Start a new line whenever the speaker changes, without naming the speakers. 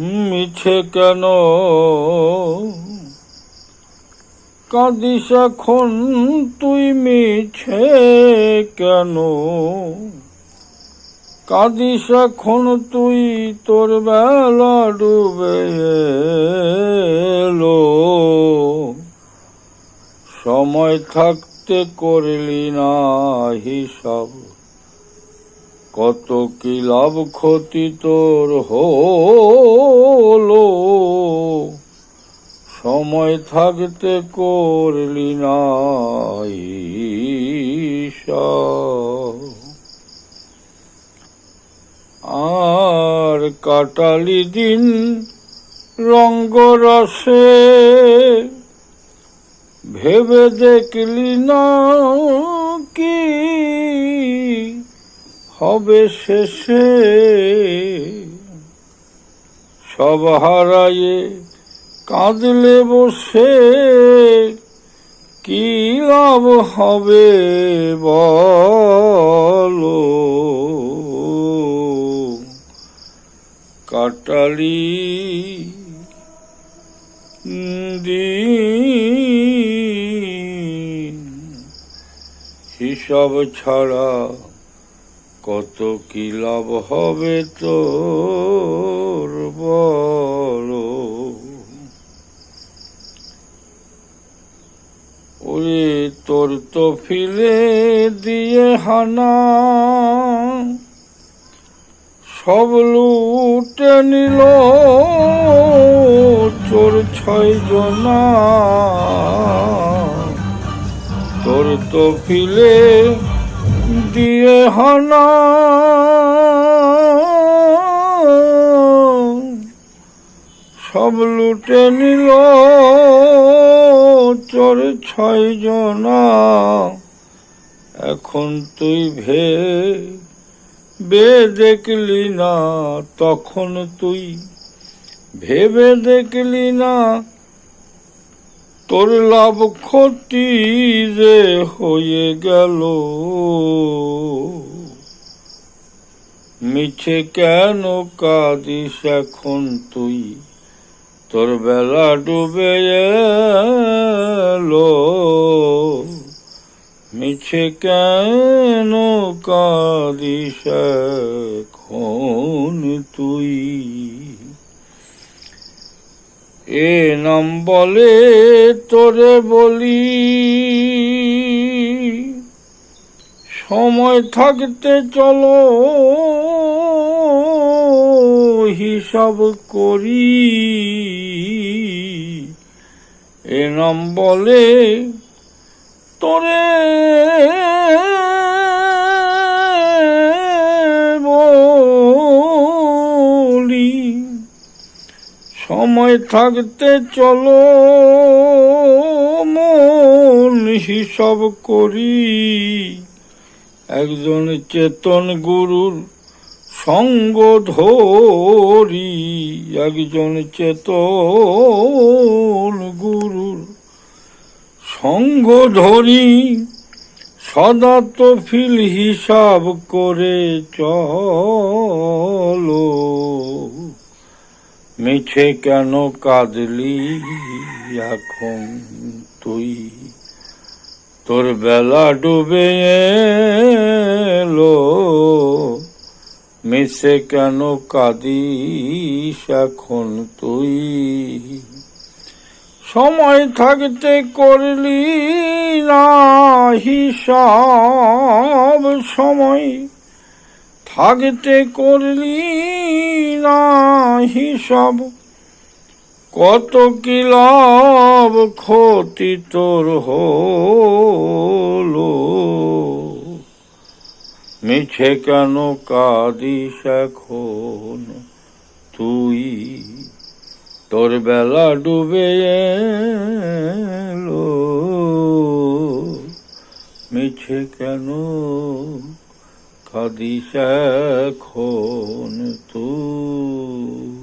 মিছে কেন? কাঁদিস এখন তুই মিছে কেন? কাঁদিস এখন তুই তোর বেলা ডুবে এলো। সময় থাকতে করলি না হিসাব। কত কি লাভ ক্ষতি তোর হলো সময় থাকতে করলি না। আর কাটালি দিন রঙ্গরসে ভেবে দেখলি না হবে শেষে সব হারায়ে কাঁদলে বসে কি লাভ হবে বলো? কাটালি দিন হিসাব ছাড়া কত কি লাভ হবে ওরে তোর তো ফিলে দিয়ে হানা। সব লুটে নিল চোর ছয় জনা। তোর তো ফিলে দিয়ে হানা। সব লুটে নিল চোর ছয় জনা। এখন তুই ভে বে দেখলি না, তখন তুই ভেবে দেখলি না তোর লাভ ক্ষতি যে হয়ে গেল। মিছে কেন কাঁদিস এখন তুই? তোর বেলা ডুবে এলো। মিছে কেন কাঁদিস এখন তুই? এ নাম বলে তোরে বলি। সময় থাকতে চলো হিসাব করি। এ নাম বলে তোরে সময় থাকতে চলো, মন হিসাব করি। একজন চেতন গুরুর সঙ্গ ধরি, একজন চেতন গুরুর সঙ্গ ধরি, সদা তো ফিল হিসাব করে চলো। মিছে কেন কাঁদলি এখন তুই? তোর বেলা ডুবে মিছে কেন কাঁদিস এখন তুই? সময় থাকতে করলি না হিসাব সময়। থাকতে করলি না হিসাব কত কি লাভ ক্ষতি তোর হলো? মিছে কেন কাঁদিস এখন তুই? তোর বেলা ডুবে মিছে কেন কাঁদিস এখন তুই